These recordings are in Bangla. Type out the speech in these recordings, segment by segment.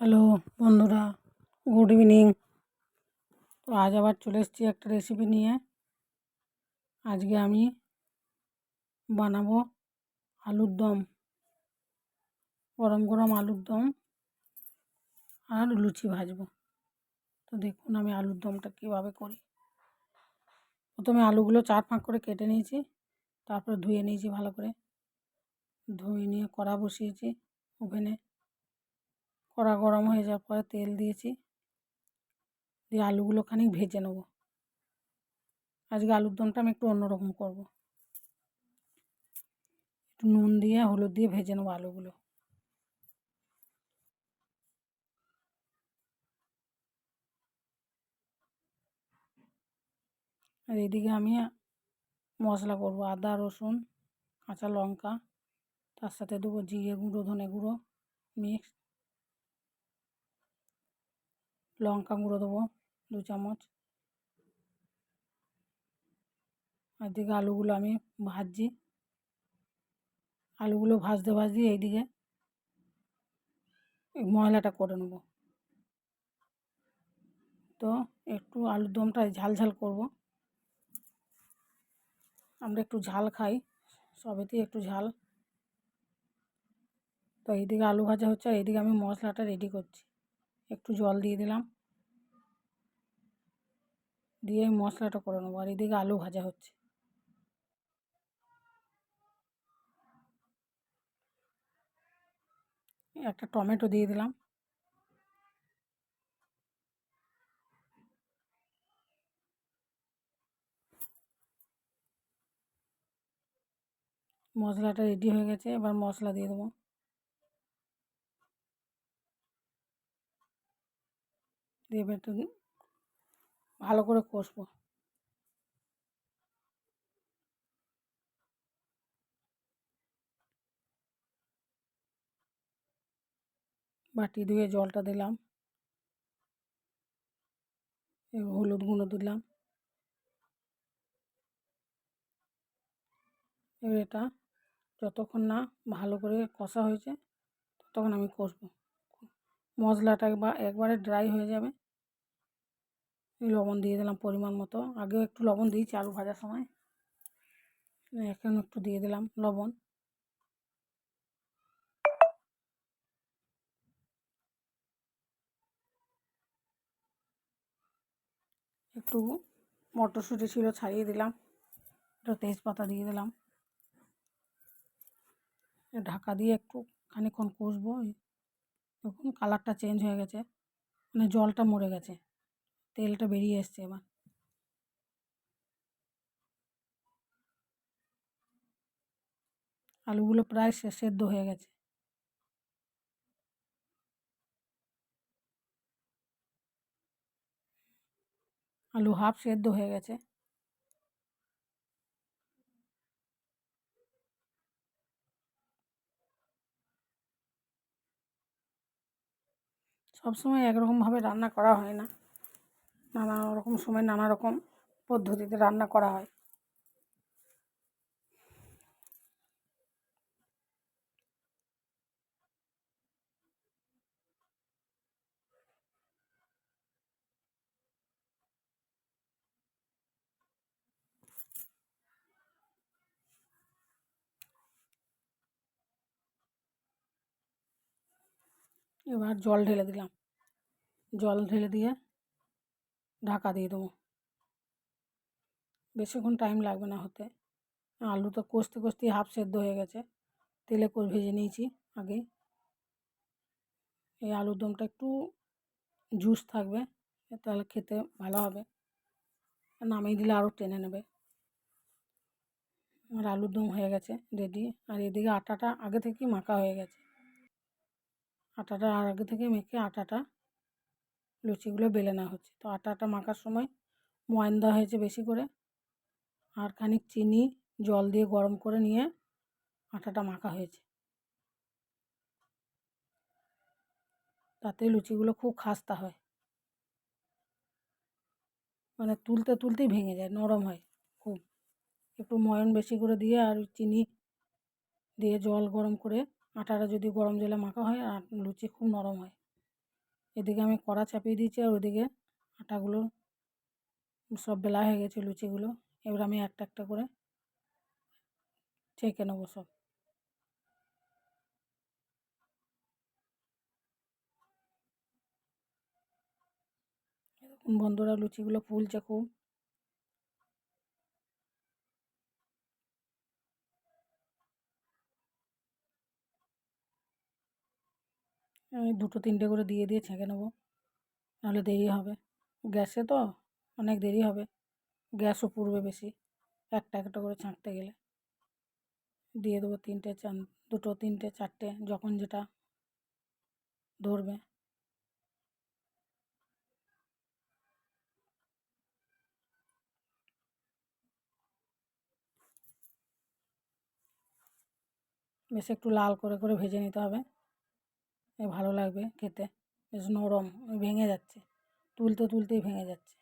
হ্যালো বন্ধুরা, গুড ইভিনিং। তো আজ আবার চলে এসেছি একটা রেসিপি নিয়ে। আজকে আমি বানাবো আলুর দম, গরম গরম আলুর দম আর লুচি ভাজবো। তো দেখুন আমি আলুর দমটা কীভাবে করি। প্রথমে আলুগুলো চার ফাঁক করে কেটে নিয়েছি, তারপরে ধুয়ে নিয়েছি ভালো করে। ধুয়ে নিয়ে কড়া বসিয়েছি ওভেনে। কড়া গরম হয়ে যাওয়ার পরে তেল দিয়েছি। দিয়ে আলুগুলো খানিক ভেজে নেব। আজকে আলুর দমটা আমি একটু অন্যরকম করব। একটু নুন দিয়ে, হলুদ দিয়ে ভেজে নেব আলুগুলো। আর এদিকে আমি মশলা করব আদা, রসুন, কাঁচা লঙ্কা, তার সাথে দেবো জিরে গুঁড়ো, ধনে গুঁড়ো, মিক্স লঙ্কা গুঁড়ো দেবো, দু চামচ। আর দিকে আলুগুলো আমি ভাজছি। আলুগুলো ভাজতে ভাজতে এইদিকে ময়লাটা করে নেব। তো একটু আলুর দমটা ঝাল ঝাল করব। আমরা একটু ঝাল খাই, সবেতেই একটু ঝাল। তো এইদিকে আলু ভাজা হচ্ছে, আর এইদিকে আমি মশলাটা রেডি করছি। একটু জল দিয়ে দিলাম। দিয়ে আমি মশলাটা করে নেব। আর এদিকে আলু ভাজা হচ্ছে। একটা টমেটো দিয়ে দিলাম। মশলাটা রেডি হয়ে গেছে। এবার মশলা দিয়ে দেবো। এবার একটু ভালো করে কষবো। বাটি ধুয়ে জলটা দিলাম। হলুদ গুঁড়ো দিলাম। এবার এটা যতক্ষণ না ভালো করে কষা হয়েছে, ততক্ষণ আমি কষবো। মশলাটা একবার, একবারে ড্রাই হয়ে যাবে। লবণ দিয়ে দিলাম পরিমাণ মতো। আগেও একটু লবণ দিয়েছি আলু ভাজার সময়। এখন একটু দিয়ে দিলাম লবণ। একটু মটরশুঁটি ছিল ছাড়িয়ে দিলাম। একটু তেজপাতা দিয়ে দিলাম। ঢাকা দিয়ে একটু খানিক্ষণ কষবো। দেখুন কালারটা চেঞ্জ হয়ে গেছে। মানে জলটা মরে গেছে। তেলটা বেরিয়ে এসছে এবার। আলুগুলো প্রায় সেদ্ধ হয়ে গেছে। আলু হাফ সেদ্ধ হয়ে গেছে। সবসময় একরকমভাবে রান্না করা হয় না। নানা রকম সময় নানা রকম পদ্ধতিতে রান্না করা হয়। এবার জল ঢেলে দিলাম। জল ঢেলে দিয়ে ঢাকা দিয়ে দেবো। বেশিক্ষণ টাইম লাগবে না হতে। আলু তো কষতে কষতেই হাফ সেদ্ধ হয়ে গেছে। তেলে করে ভেজে নিয়েছি আগে। এই আলুর দমটা একটু জুস থাকবে, তাহলে খেতে ভালো হবে। নামিয়ে দিলে আরও টেনে নেবে। আর আলুর দম হয়ে গেছে রেডি আর এদিকে আটাটা আগে থেকেই মাখা হয়ে গেছে। আটাটা আর আগে থেকে মেখে আটাটা লুচিগুলো বেলে নেওয়া হচ্ছে। তো আটাটা মাখার সময় ময়ন দেওয়া হয়েছে বেশি করে আর খানিক চিনি, জল দিয়ে গরম করে নিয়ে আটাটা মাখা হয়েছে। তাতে লুচিগুলো খুব খাস্তা হয়। মানে তুলতে তুলতেই ভেঙে যায়, নরম হয় খুব। একটু ময়ন বেশি করে দিয়ে আর চিনি দিয়ে জল গরম করে আটাটা যদি গরম জলে মাখা হয় আর লুচি খুব নরম হয়। এদিকে আমি কড়া চাপিয়ে দিয়েছি আর ওদিকে আটাগুলো সব বেলা হয়ে গেছে লুচিগুলো। এবার আমি একটা একটা করে ছেঁকে নেব সব। বন্ধুরা লুচিগুলো ফুলছে খুব আমি দুটো তিনটে করে দিয়ে দিয়ে ছেঁকে নেব। নাহলে দেরি হবে। গ্যাসে তো অনেক দেরি হবে। গ্যাসও পুড়বে বেশি। একটা একটা করে ছাঁকতে গেলে। দিয়ে দেবো তিনটে চান, দুটো, তিনটে, চারটে, যখন যেটা ধরবে। বেশ একটু লাল করে করে ভেজে নিতে হবে। ভালো লাগবে খেতে। বেশ নরম ভেঙে যাচ্ছে। তুলতে তুলতেই ভেঙে যাচ্ছে।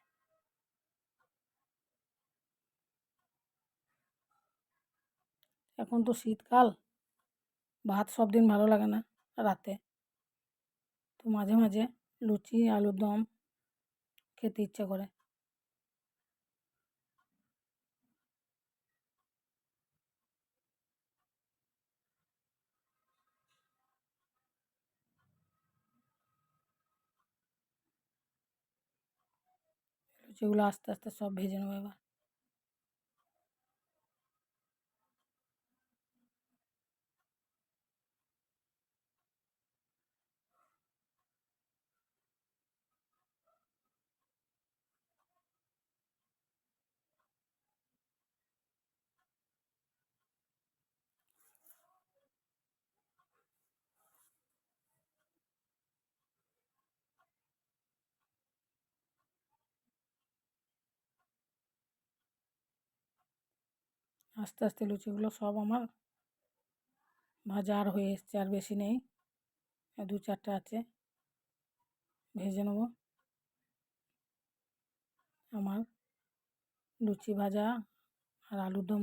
এখন তো শীতকাল। ভাত সব দিন ভালো লাগে না রাতে। তো মাঝে মাঝে লুচি, আলুর দম খেতে ইচ্ছে করে। লুচিগুলো আস্তে আস্তে সব ভেজে নেব এবার। আস্তে আস্তে লুচিগুলো সব আমার ভাজা আর হয়ে এসছে, আর বেশি নেই। দু চারটে আছে। ভেজে নেব। আমার লুচি ভাজা আর আলুর দম